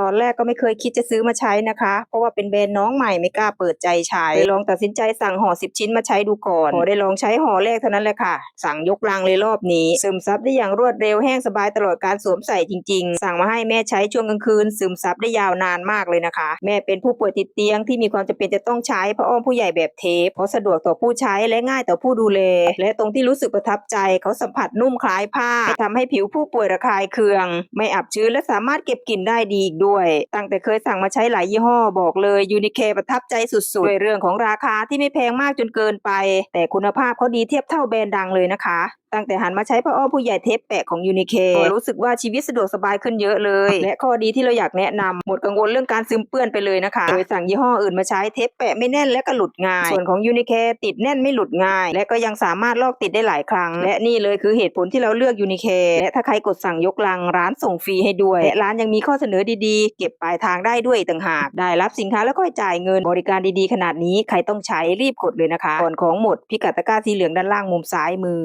ตอนแรกก็ไม่เคยคิดจะซื้อมาใช้นะคะ เพราะว่าเป็นแบรนด์น้องใหม่ไม่กล้าเปิดใจใช้เลยลองตัดสินใจสั่งห่อ10ชิ้นมาใช้ดูก่อนพอได้ลองใช้ห่อแรกเท่านั้นแหละค่ะ สั่งยกลังเลยรอบนี้ ซึมซับได้อย่างรวดเร็วแห้งสบายตลอดการสวมใส่จริง ๆ สั่งมาให้แม่ใช้ช่วงกลางคืน ซึมซับได้ยาวนานมากเลยนะคะ แม่เป็นผู้ป่วยติดเตียงที่มีความจำเป็นจะต้องใช้พระอ้อมผู้ใหญ่แบบเทปเพราะสะดวกต่อผู้ใช้และง่ายต่อผู้ดูแลและตรงที่รู้สึกประทับใจเขาสัมผัสนุ่มคล้ายผ้าไม่ทำให้ผิวผู้ป่วยระคายเคือง ไม่อับชื้นและสามารถเก็บกลิ่นได้ดีอีกด้วยตั้งแต่เคยสั่งมาใช้หลายยี่ห้อบอกเลยยูนิเคประทับใจสุดๆด้วยเรื่องของราคาที่ไม่แพงมากจนเกินไป แต่คุณภาพเขาดีเทียบเท่าแบรนด์ดังเลยนะคะตั้งแต่หันมาใช้ผ้าอ้อมผู้ใหญ่เทปแปะของยูนิเครู้สึกว่าชีวิตสะดวกสบายขึ้นเยอะเลย และข้อดีที่เราอยากแนะนำหมดกังวลเรื่องการซึมเปื้อนไปเลยนะคะ โดยสั่งยี่ห้ออื่นมาใช้เทปแปะไม่แน่นและก็หลุดง่าย ส่วนของยูนิเคติดแน่นไม่หลุดง่าย และก็ยังสามารถลอกติดได้หลายครั้ง และนี่เลยคือเหตุผลที่เราเลือกยูนิเคและถ้าใครกดสั่งยกลังร้านส่งฟรีให้ด้วยและร้านยังมีข้อเสนอดีๆ เก็บปลายทางได้ด้วยต่างหาก ได้รับสินค้าแล้วก็จ่ายเงินบริการดีๆ ขนาดนี้ใครต้องใช้รีบกดเลยนะคะก่อนของหมดพิกัดตะกร้าสีเหลืองด้านล่างมุมซ้ายมือ